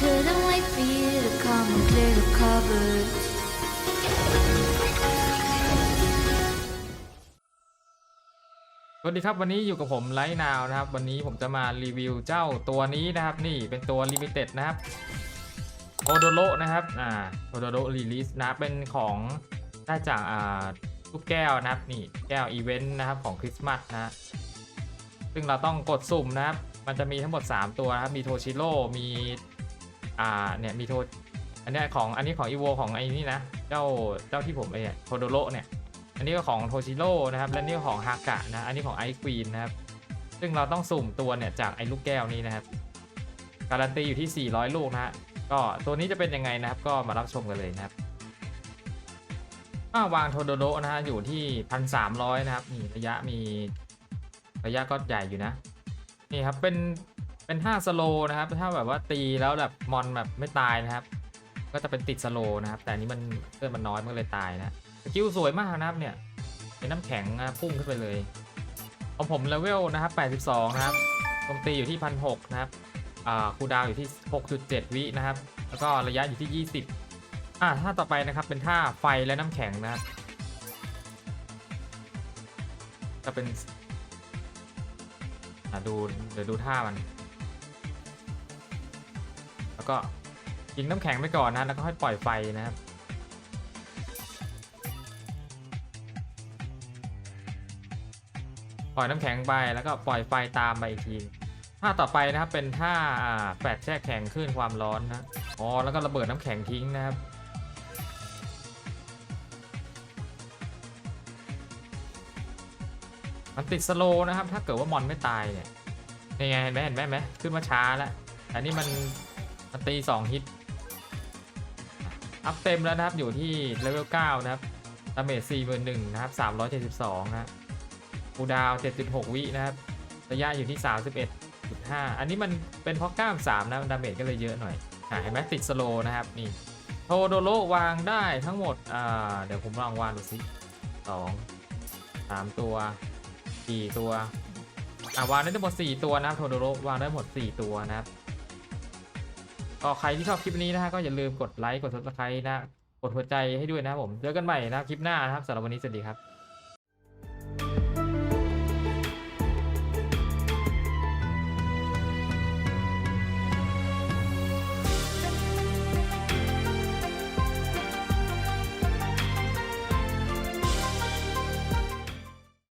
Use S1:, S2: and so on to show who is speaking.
S1: couldn't wait for you to come and clear the cupboards.
S2: สวัสดีครับวันนี้อยู่กับผมไลท์นาวนะครับ วันนี้ผมจะมารีวิวเจ้าตัวนี้นะครับ นี่เป็นตัวลิมิเต็ดนะครับโอโดโรนะครับอ่าโอโดโรรีลิสนะเป็นของได้จากอ่าลูกแก้วนะครับนี่แก้วอีเวนต์นะครับของคริสต์มาสนะฮะซึ่งเราต้องกดสุ่มนะครับ มันจะมีทั้งหมด 3 ตัวนะครับ มีโทชิโร่มี อ่าเนี่ยมีโทษ อันนี้ของอันนี้ของอีโวของไอ้นี่นะเจ้าเจ้าที่ผมไอ้โทโดโรเนี่ย อันนี้ก็ของโทชิโร่นะครับ และนี่ก็ของฮากะนะอันนี้ของไอควีนนะครับ ซึ่งเราต้องสุ่มตัวเนี่ยจากไอ้ลูกแก้วนี้นะครับ การันตีอยู่ที่ 400 ลูกนะฮะก็ตัวนี้จะเป็นยังไงนะครับ ก็มารับชมกันเลยนะครับค่าวางโทโดโรนะฮะอยู่ที่1,300นะครับนี่ระยะมีระยะก็ใหญ่อยู่นะ นี่ครับเป็น เป็น5สโลนะครับ ถ้าแบบว่าตีแล้วแบบมอนแบบไม่ตายนะครับ ก็จะเป็นติดสโลนะครับ แต่นี้มันเลือดมันน้อยมันเลยตายนะสกิลสวยมากนะครับเนี่ย เป็นน้ำแข็งนะพุ่งขึ้นไปเลยของผมเลเวลนะครับ 82 นะครับโจมตีอยู่ที่1,600นะครับอ่าคูดาวอยู่ที่ 6.7 วินะครับ แล้วก็ระยะอยู่ที่ 20 อ่าท่าต่อไปนะครับเป็นท่าไฟและน้ำแข็งนะครับจะเป็นอ่าดูเดี๋ยวดูท่ามัน ก็ยิงน้ำแข็งไปก่อนนะ แล้วก็ค่อยปล่อยไฟนะครับปล่อยน้ำแข็งไปแล้วก็ปล่อยไฟตามไปอีกทีท่าต่อไปนะครับเป็นท่าแฟดแช่แข็งขึ้นความร้อนนะอ๋อแล้วก็ระเบิดน้ำแข็งทิ้งนะครับ มันติดสโลนะครับ ถ้าเกิดว่ามอนไม่ตายเนี่ยนี่ไงเห็นไหมเห็นไหมเห็นไหมขึ้นมาช้าแล้วแต่นี่มัน ตีสองฮิต อัพเต็มแล้วนะครับ อยู่ที่เลเวล9นะครับดาเมจ41,000นะครับ372นะฮะคูดาวน์7.6วินะครับ ระยะอยู่ที่31.5อันนี้มันเป็นเพราะกล้าม3นะดาเมจก็เลยเยอะหน่อยอ่าเห็นไหมติดสโลนะครับนี่โทโดโรวางได้ทั้งหมดอ่าเดี๋ยวผมลองวางดูสิสองสามตัวสี่ตัวอ่าวางได้ทั้งหมด4ตัวนะครับโทโดโรวางได้หมด4ตัวนะครับ ก็ใครที่ชอบคลิปนี้นะฮะก็อย่าลืมกดไลค์กด subscribe นะกดหัวใจให้ด้วยนะครับผมเจอกันใหม่นะครับคลิปหน้านะครับสำหรับวันนี้สวัสดีครับ